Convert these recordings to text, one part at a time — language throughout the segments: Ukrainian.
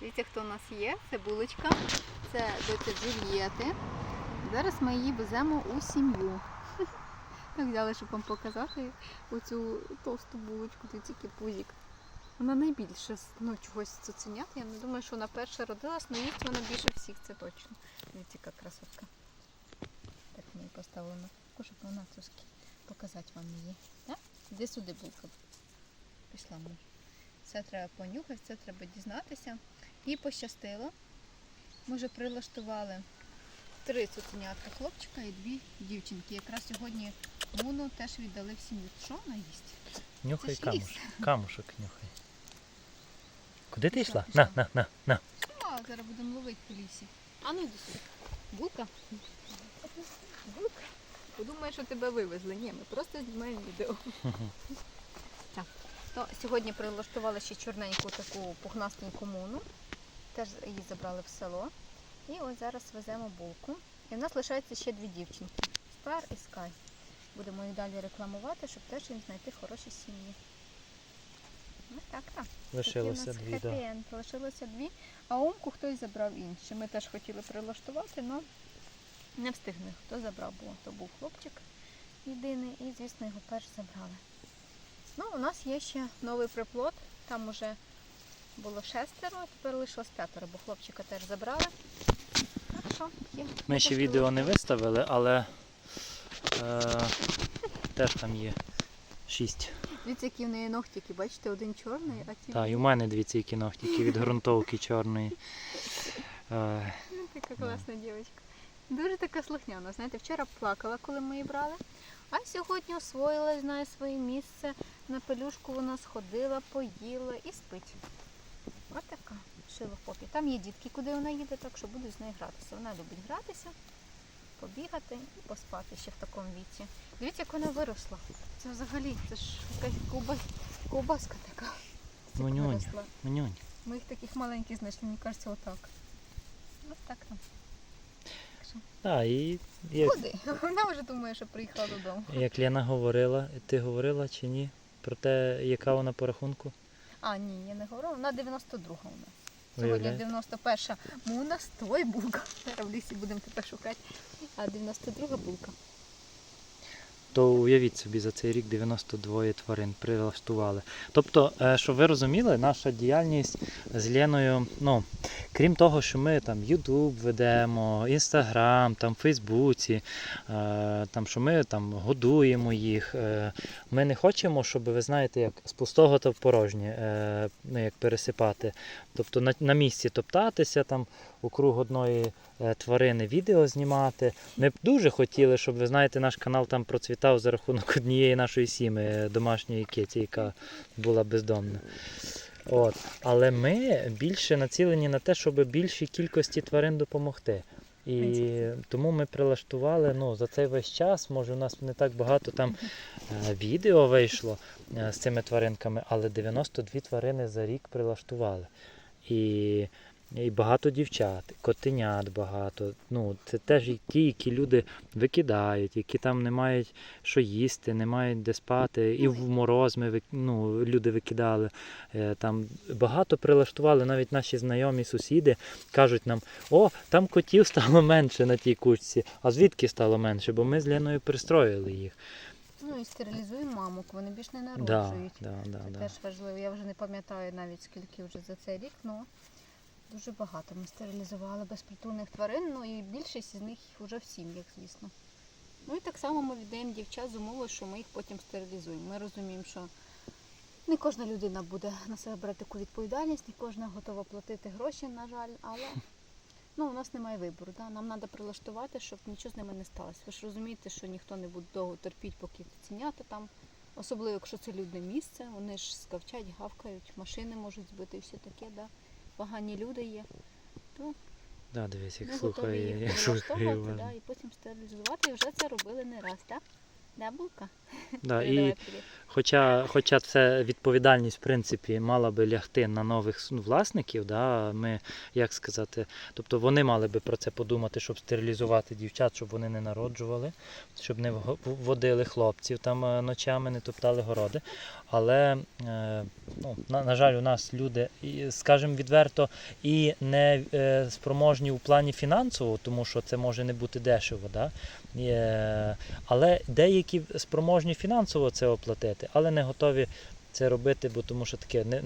Дивіться, хто у нас є. Це булочка, це доця Джульєти. Зараз ми її веземо у сім'ю. Так взяли, щоб вам показати оцю товсту булочку, тут тільки пузик. Вона найбільше ну, чогось цуценят. Я не думаю, що вона перша родилась, але їсть вона більше всіх, це точно. Дивіться, яка красотка. Так ми її поставили на щоб вона трошки показати вам її. Так? Іди сюди булка. Пішла ми. Це треба понюхати, це треба дізнатися. Їй пощастило. Ми вже прилаштували три цуценятка хлопчика і дві дівчинки. Якраз сьогодні Муну теж віддали в сім'ю. Що вона їсть? Нюхай Це ж ліс. камушок. Камушок нюхай. Куди ти йшла? На, на, на, на. А, зараз будемо ловити по лісі. А ну йди сюди. Булка? Булка? Подумай, що тебе вивезли. Ні, ми просто знімаємо відео. Так. То сьогодні прилаштували ще чорненьку таку пухнастеньку муну. Теж її забрали в село. І ось зараз веземо булку. І в нас лишається ще дві дівчинки. Стар і Скай. Будемо їх далі рекламувати, щоб теж їм знайти хороші сім'ї. Ось так, так. Лишилося дві, да. Лишилося дві. А умку хтось забрав інші. Ми теж хотіли прилаштувати, але не встигли. Хто забрав, бо то був хлопчик єдиний, і, звісно, його перш забрали. Ну, у нас є ще новий приплод. Там уже було шестеро, а тепер лишилось п'ятеро, бо хлопчика теж забрали. Так що є. Ми ще відео не виставили, але е, теж там є шість. Дивіться, які в неї ногтики, бачите, один чорний, а ті. Так, і в мене дивіться, які ногтики від ґрунтовки чорної. Е, Ну, Така класна дівчинка. Дуже така слухняна. Знаєте, вчора плакала, коли ми її брали, а сьогодні освоїла, знає своє місце. На пелюшку вона сходила, поїла і спить. Ось така шила в попі. Там є дітки, куди вона їде, так що будуть з нею гратися. Вона любить гратися, побігати і поспати ще в такому віці. Дивіться, як вона виросла. Це взагалі, це ж якась ковба- ковбаска така. Як Манюня. Манюнь. Ми їх таких маленьких знайшли, мені кажеться, отак. Ось так там. Так, і як, Куди? Вона вже думає, що приїхала додому. як Лена говорила, ти говорила чи ні? Про те, яка вона по рахунку? А, ні, я не говорила. Вона 92 у нас. Сьогодні Виявляє? 91 муна, стой булка. Зараз в лісі будемо тепер шукати. А 92 булка. То уявіть собі, за цей рік 92 тварин прилаштували. Тобто, е, щоб ви розуміли, наша діяльність з Леною, ну, крім того, що ми там YouTube ведемо, Instagram, там Фейсбуці, е, там, що ми там годуємо їх. е, Ми не хочемо, щоб ви знаєте, як з пустого то в порожнє, ну, як пересипати. Тобто на, на місці топтатися там у круг одної е, тварини відео знімати. Ми б дуже хотіли, щоб ви знаєте, наш канал там процвітав за рахунок однієї нашої сіми, е, домашньої киті, яка була бездомна. От. Але ми більше націлені на те, щоб більшій кількості тварин допомогти. І тому ми прилаштували ну, за цей весь час, може у нас не так багато там е, відео вийшло з цими тваринками, але 92 тварини за рік прилаштували. І, і багато дівчат, котенят багато. Ну, це теж і ті, які люди викидають, які там не мають що їсти, не мають де спати. І в мороз ми ну, люди викидали. Е, Там багато прилаштували, навіть наші знайомі сусіди кажуть нам, о, там котів стало менше на тій кучці. А звідки стало менше? Бо ми з Леною пристроїли їх. Ну і стерилізуємо мамок, вони більш не народжують. да, да, Це да. теж важливо. Я вже не пам'ятаю навіть скільки вже за цей рік, але дуже багато ми стерилізували безпритульних тварин, ну і більшість з них вже в сім'ях, звісно. Ну і так само ми віддаємо дівчат з умовою, що ми їх потім стерилізуємо. Ми розуміємо, що не кожна людина буде на себе брати таку відповідальність, не кожна готова платити гроші, на жаль, але ну, у нас немає вибору. Да? Нам треба прилаштувати, щоб нічого з ними не сталося. Ви ж розумієте, що ніхто не буде довго терпіти, поки цінята там. Особливо, якщо це людне місце, вони ж скавчать, гавкають, машини можуть збити і все таке, да? Погані люди є. То Да, дивись, як ми готові їх слухає. уважно. да, і потім стерилізувати. І вже це робили не раз, так? Да, булка? Да, і. Хоча, хоча це відповідальність, в принципі, мала би лягти на нових ну, власників, да, ми, як сказати, тобто вони мали би про це подумати, щоб стерилізувати дівчат, щоб вони не народжували, щоб не водили хлопців там е, ночами, не топтали городи. Але, е, ну, на, на жаль, у нас люди, скажімо відверто, і не е, спроможні у плані фінансово, тому що це може не бути дешево. Да? Але деякі спроможні фінансово це оплатити, але не готові це робити, бо тому що таке не,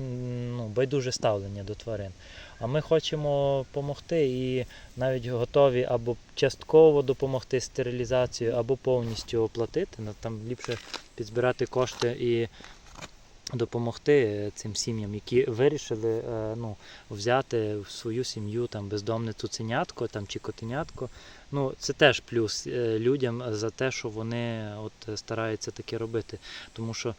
ну, байдуже ставлення до тварин. А ми хочемо допомогти і навіть готові або частково допомогти з стерилізацією, або повністю оплатити. Ну, Там ліпше підзбирати кошти і допомогти е, цим сім'ям, які вирішили е, ну, взяти в свою сім'ю там, бездомне цуценятко там, чи котенятко. Ну, це теж плюс е, людям за те, що вони от, стараються таке робити. Тому що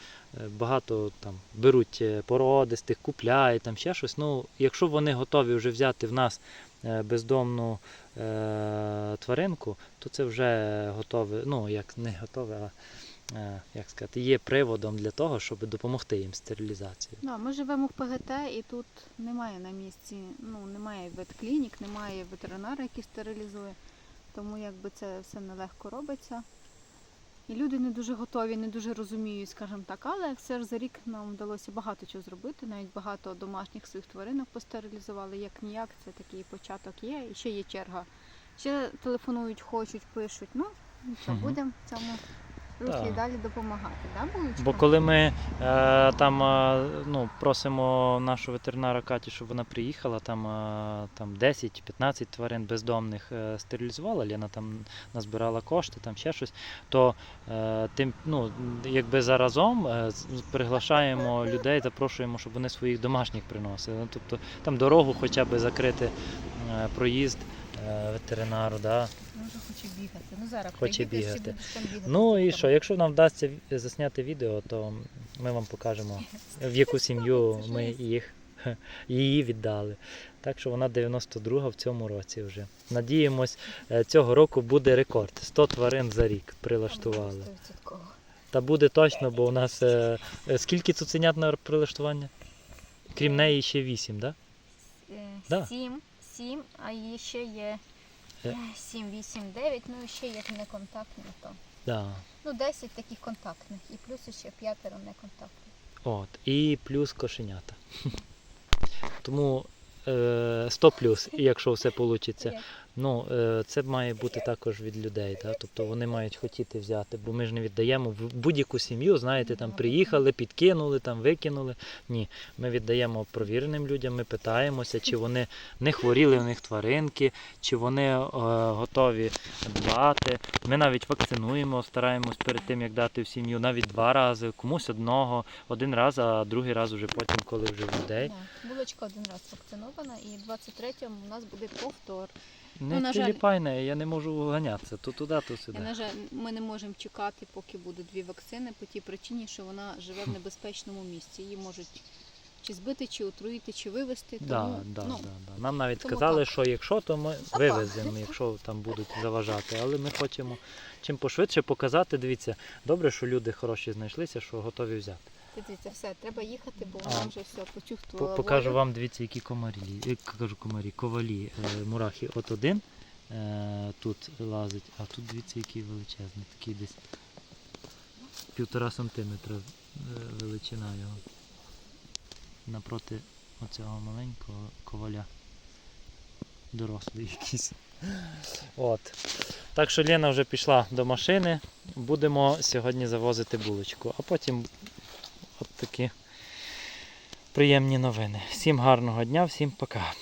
багато там беруть породистих, купляють там ще щось. Ну, якщо вони готові вже взяти в нас бездомну е, тваринку, то це вже готове, ну як не готове, а як сказати, є приводом для того, щоб допомогти їм з стерилізацією. Да, ми живемо в ПГТ і тут немає на місці, ну немає ветклінік, немає ветеринара, який стерилізує. Тому якби це все нелегко робиться. І люди не дуже готові, не дуже розуміють, скажімо так, але все ж за рік нам вдалося багато чого зробити. Навіть багато домашніх своїх тваринок постерилізували. Як ніяк, це такий початок є. І ще є черга. Ще телефонують, хочуть, пишуть. Ну, нічого, Мгм. будемо в цьому руслі Так. далі допомагати. Да, Булочка? Бо коли ми е, там е, ну, просимо нашу ветеринара Каті, щоб вона приїхала, там, е, там 10-15 тварин бездомних е, стерилізувала, Лена там назбирала кошти, там ще щось, то е, тим, ну, якби заразом е, приглашаємо людей, запрошуємо, щоб вони своїх домашніх приносили. Ну, тобто там дорогу хоча б закрити, е, проїзд ветеринару. Да? Може хоче бігати. Ну зараз Хоче прийдеш, бігати. там бігати. Ну і що, якщо нам вдасться засняти відео, то ми вам покажемо, в яку сім'ю ми їх, її віддали. Так що вона 92 в цьому році вже. Надіємось, е, цього року буде рекорд. 100 тварин за рік прилаштували. Та буде точно, бо у нас е, е, скільки цуценят на прилаштування? Крім неї ще 8, так? Е, Да. Сім, сім, а її ще є Е. е, сім, вісім, дев'ять, ну і ще є неконтактні, то. Да? Ну, 10 таких контактних, і плюс ще п'ятеро неконтактних. От. І плюс кошенята. Тому е, 100 плюс, якщо все вийде. Ну, е, це має бути також від людей. Да? Тобто вони мають хотіти взяти, бо ми ж не віддаємо в будь-яку сім'ю, знаєте, там приїхали, підкинули, там викинули. Ні, ми віддаємо провіреним людям, ми питаємося, чи вони не хворіли у них тваринки, чи вони е, готові дбати. Ми навіть вакцинуємо, стараємось перед тим, як дати в сім'ю, навіть два рази, комусь одного, один раз, а другий раз уже потім, коли вже в людей. Булочка один раз вакцинована, і 23-му у нас буде повтор. Не Ну, на жаль- я не можу ганятися, то туди, то сюди. на жаль, ми не можемо чекати, поки будуть дві вакцини, по тій причині, що вона живе в небезпечному місці. Її можуть чи збити, чи отруїти, чи вивезти. Тому, да, ну, да, да. Нам навіть тому сказали, так. що якщо, то ми вивеземо, якщо там будуть заважати. Але ми хочемо чим пошвидше показати. Дивіться, добре, що люди хороші знайшлися, що готові взяти. Дивіться, все, треба їхати, бо вона вже все По- почувствувала. Покажу вам, дивіться, які комарі. е, Кажу комарі, ковалі, е, мурахи. От один е, тут лазить, а тут дивіться, який величезний, такий десь півтора сантиметра величина його. Напроти оцього маленького коваля. Дорослий якийсь. От. Так що Лена вже пішла до машини. Будемо сьогодні завозити булочку, а потім от такі приємні новини. Всім гарного дня, всім пока.